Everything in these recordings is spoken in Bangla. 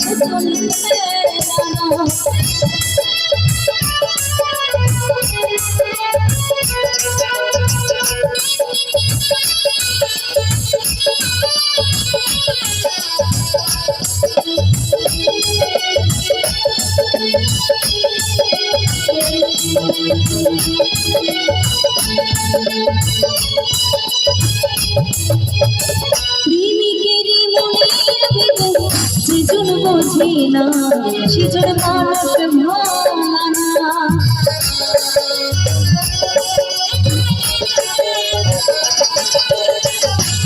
চলবে বুঝি না সেজন মানুষ ভাঙানা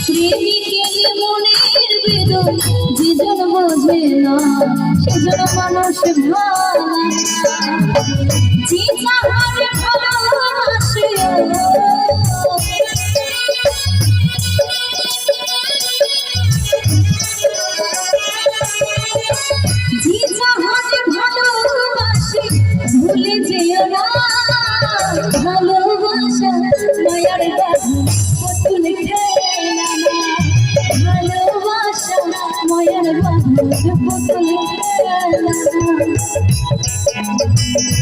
প্রেমিকের মনের বেদন যেজন বোঝে না সেজন মানুষ ভাঙানা Thank you.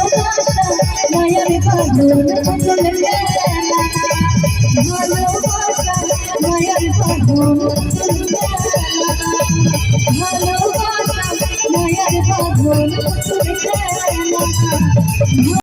Thank you.